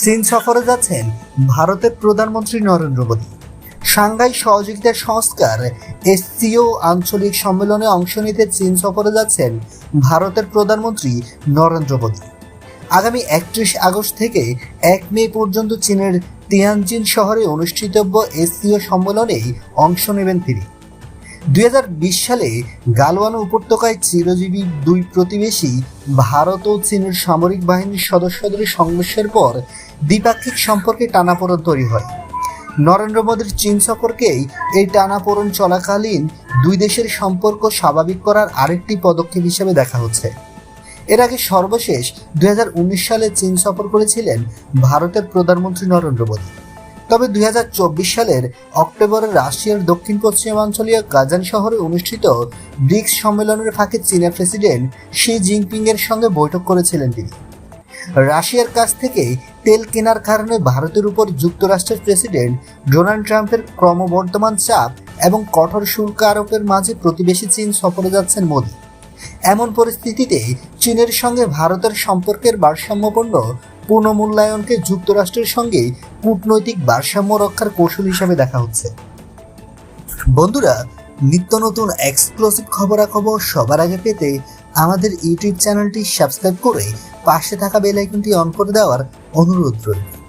চীন সফরে যাচ্ছেন ভারতের প্রধানমন্ত্রী নরেন্দ্র মোদী। সাংঘাই সহযোগিতা সংস্কার এসসিও আঞ্চলিক সম্মেলনে অংশ নিতে চীন সফরে যাচ্ছেন ভারতের প্রধানমন্ত্রী নরেন্দ্র মোদী। আগামী একত্রিশ আগস্ট থেকে এক মে পর্যন্ত চীনের তিয়ানজিন শহরে অনুষ্ঠিতব্য এসসিও সম্মেলনেই অংশ নেবেন তিনি। দুই হাজার বিশ সালে গালওয়ান উপত্যকায় চিরজীবী দুই প্রতিবেশী ভারত ও চীনের সামরিক বাহিনীর সদস্যদের সংঘর্ষের পর দ্বিপাক্ষিক সম্পর্কে টানাপোড়ন তৈরি হয়। নরেন্দ্র মোদীর চীন সফরকেই এই টানাপোড়ন চলাকালীন দুই দেশের সম্পর্ক স্বাভাবিক করার আরেকটি পদক্ষেপ হিসেবে দেখা হচ্ছে। এর আগে সর্বশেষ দুই হাজার উনিশ সালে চীন সফর করেছিলেন ভারতের প্রধানমন্ত্রী নরেন্দ্র মোদী। তবে দুই সালের অক্টোবরে রাশিয়ার দক্ষিণ পশ্চিমাঞ্চলীয় কাজান শহরে অনুষ্ঠিত ব্রিক্স সম্মেলনের ফাঁকে চীনের প্রেসিডেন্ট শি জিনপিং এর সঙ্গে বৈঠক করেছিলেন তিনি। রাশিয়ার কাছ থেকে তেল কেনার কারণে ভারতের উপর যুক্তরাষ্ট্রের প্রেসিডেন্ট ডোনাল্ড ট্রাম্পের ক্রমবর্ধমান চাপ এবং কঠোর শুল্ক আরোপের মাঝে প্রতিবেশী চীন সফরে যাচ্ছেন মোদী। এমন পরিস্থিতিতে চীনের সঙ্গে ভারতের সম্পর্কের ভারসাম্যপূর্ণ পুনঃমূল্যায়নকে যুক্তরাষ্ট্রের সঙ্গে কূটনৈতিক ভারসাম্য রক্ষার কৌশল হিসাবে দেখা হচ্ছে। বন্ধুরা, নিত্য নতুন এক্সক্লুসিভ খবরাখবর সবার আগে পেতে আমাদের ইউটিউব চ্যানেলটি সাবস্ক্রাইব করে পাশে থাকা বেল আইকনটি অন করে দেওয়ার অনুরোধ রইল।